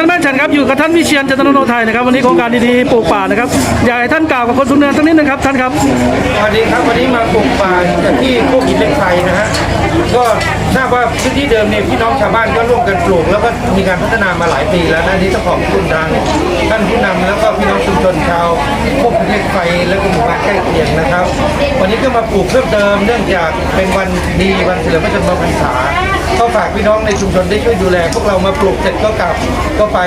นันแม่ฉันครับอยู่กับท่านวิเชียนจันทนโนไทยนะครับวันนี้โครงการดีๆปลูกป่านะครับอยากให้ท่านกล่าวกับคนสุนเนินสักนิดนึงครับท่านครับสวัสดีครับวันนี้มาปลูกป่าจากที่พวกหินเหล็กไฟนะฮะก็ทราบว่าพื้นที่เดิมเนี่ยพี่น้องชาวบ้านก็ร่วมกันปลูก แล้วก็มีการพัฒนามาหลายปีแล้วนะนี่ต้องขอบคุณทางท่านผู้นำแล้วก็พี่น้องชุมชนชาวพวกหินเหล็กไฟและก็หมู่บ้านใกล้เคียงนะครับ วันนี้ก็มาปลูกเพิ่มเติมเนื่องจากเป็นวันดีวันเฉลิมพระชนมพรรษา ก็ฝากพี่น้องในชุมชนได้ช่วยดูแล พวกเรามาปลูกเสร็จก็กลับก็ไป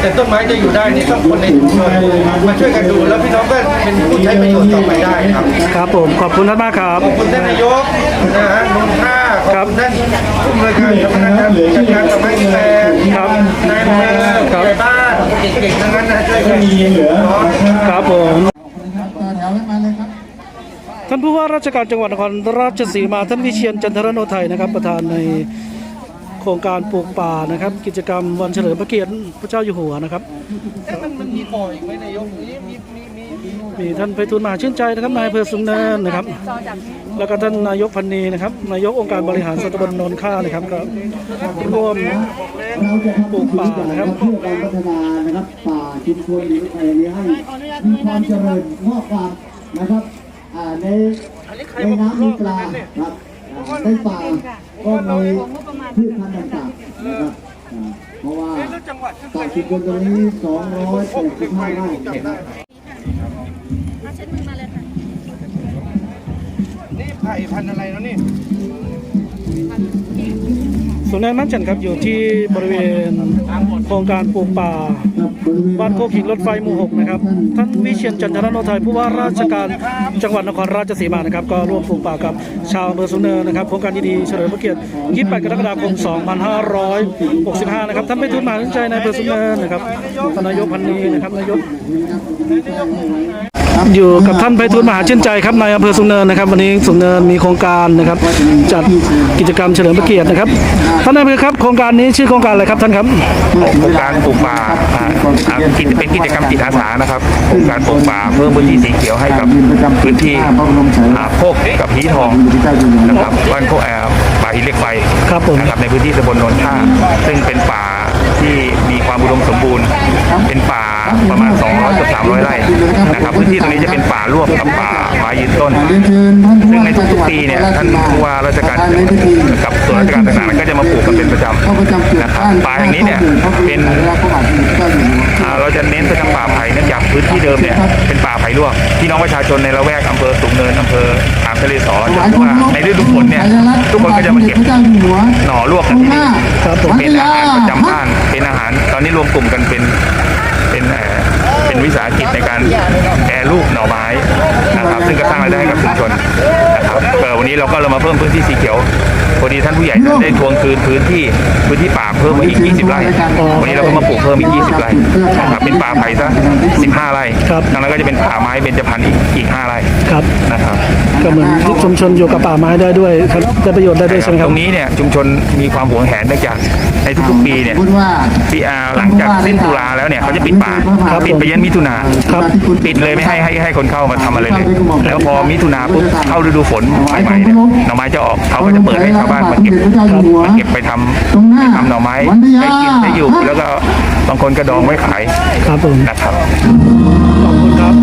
แต่ต้นไม้จะอยู่ได้นี่ต้องคนในชุมชนมาช่วยกันดู แล้วพี่น้องก็เป็นผู้ใช้ประโยชน์ต่อไปได้ครับครับผมขอบคุณท่านมากครับขอบคุณท่านนายกนะฮะนุ่นท่าขอบคุณท่านผู้อำนวยการสำนักงานจัดการสมัยแปดครับนายอำเภอผู้ใหญ่บ้านเก่งๆทั้งนั้นนะช่วยกันมีเหลือ ครับผม ต่อแถวกันมาเลยครับ ท่านผู้ว่าราชการจังหวัดนครราชสีมาท่านวิเชียนจันทรโนไทยนะครับ ประธานในโครงการปลูกป่านะครับ กิจกรรมวันเฉลิมพระเกียรติพระเจ้าอยู่หัวนะครับมันมีคออีกไหมนายกมีมีมีมีมีมีท่านไพฑูรย์มหาชื่นใจนะครับนายอำเภอสุนเนินนะครับ แล้วก็ท่านนายกพันนีนะครับนายกองค์การบริหารส่วนตำบลโนนค่านะครับก็ร่วมเราจะทำปลูกป่านะครับเพื่อการพัฒนานะครับป่าชุมชนหรืออะไรนี้ให้มีความเจริญงอกงามนะครับ นในน้ำมีปลาครับอ่าในป่าก็มีพืชพันธุ์ต่างๆนะครับอ่าเพราะว่าป่าชุมชนตรงนี้285ไร่นะครับนี่ไผ่พันธุ์อะไรแล้วนี่ สุนนินมั่นจันครับอยู่ที่บริเวณโครงการปลูกป่าบ้านโคกหินรถไฟหมู่หกนะครับท่านวิเชียนจันทรโนไทยผู้ว่าราชการจังหวัดนครราชสีมานะครับก็ร่วมปลูกป่ากับชาวอำเภอสุนเนินนะครับโครงการดีๆเฉลิมพระเกียรติ 28 กรกฎาคม 2565 นะครับท่านไปทุนมาวิทยาลัยในอำเภอสุนเนินนะครับทนายกพันนีนะครับนายก อยู่กับท่านไพฑูรย์มหาชื่นใจครับนายอำเภอสุนเนินนะครับ วันนี้สุนเนินมีโครงการนะครับ จัดกิจกรรมเฉลิมพระเกียรตินะครับท่านนายอำเภอครับโครงการนี้ชื่อโครงการอะไรครับท่านครับโครงการปลูกป่าอ่าอ่ากิจเป็นกิจกรรมจิตอาสานะครับโครงการปลูกป่าเพิ่มพื้นที่สีเขียวให้กับพื้นที่อ่าโคกกับพีทองนะครับบ้านโคกแอร์ป่าหินเหล็กไฟครับผมนะครับในพื้นที่ตำบลโนนท่าซึ่งเป็นป่าที่มีความอุดมสมบูรณ์ เป็นป่า ประมาณ 200กับ300 ไร่นะครับพื้นที่ตรงนี้จะเป็นป่ารวบกับป่าไม้ยืนต้น ซึ่งในทุกๆปีเนี่ยท่านผู้ว่าราชการกับส่วนราชการต่างๆก็จะมาปลูกกันเป็นประจำนะครับบ้านป่าแห่งนี้เนี่ยเป็นเราจะเน้นไปทางป่าไผ่เนื่องจากพื้นที่เดิมเนี่ยเป็นป่าไผ่ลวกพี่น้องประชาชนในละแวกอำเภอสูงเนินอำเภอขามทะเลสอจะรู้ว่าในฤดูฝนเนี่ยทุกคนก็จะมาเก็บหน่อลวกกันที่นี่เป็นอาหารประจำบ้านเป็นอาหารตอนนี้รวมกลุ่มกันเป็น เป็นเอ่อเป็นวิสาหกิจในการแปรรูปหน่อไม้ นะครับ ซึ่งก็สร้างรายได้ให้กับชุมชนนะครับเออวันนี้เราก็เรามาเพิ่มพื้นที่สีเขียวพอดีท่านผู้ใหญ่ท่านได้ทวงคืนพื้นที่พื้นที่ป่าเพิ่มมาอีก 20 ไร่ วันนี้เราก็มาปลูกเพิ่มอีก 20 ไร่นะครับเป็นป่าไผ่ซะ 15 ไร่ครับทางนั้นก็จะเป็นป่าไม้เบญจพรรณอีกอีก 5 ไร่ครับนะครับก็เหมือนที่ชุมชนอยู่กับป่าไม้ได้ด้วยครับได้ประโยชน์ได้ด้วยใช่ไหมคตรับรงนี้เนี่ยชุมชนมีความหวงแหนเนื่องจากในทุกๆปีเนี่ยพูดว่าปีอาหลังจากสิ้นตุลาแล้วเนี่ยเขาจะปิดป่าครับปิดไปยันมิถุนาครับปิดเลยไม่ให้ให้ให้คนเข้ามาทำอะไรเลยแล้วพอมิถุนาปุ๊บเข้าฤดูฝนใหม่ๆเนี่ยหน่อไม้จะออกเขาก็จะเปิดให้ชาวบ้านมาเก็บมาเก็บไปทำไปทำหน่อไม้ได้กินได้อยู่แล้วก็บางคนก็ดองไว้ขายครับผมนะครับขอบคุณครับ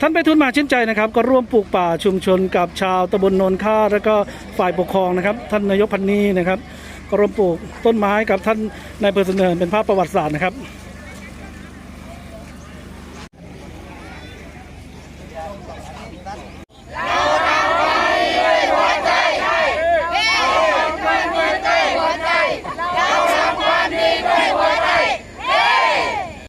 ท่านไปทุนมหาชื่นใจนะครับ ก็ร่วมปลูกป่าชุมชนกับชาวตำบลโนนค่า แล้วก็ฝ่ายปกครองนะครับ ท่านนายกพันนีนะครับ ก็ร่วมปลูกต้นไม้กับท่านนายอำเภอสุนเนินเป็นภาพประวัติศาสตร์นะครับ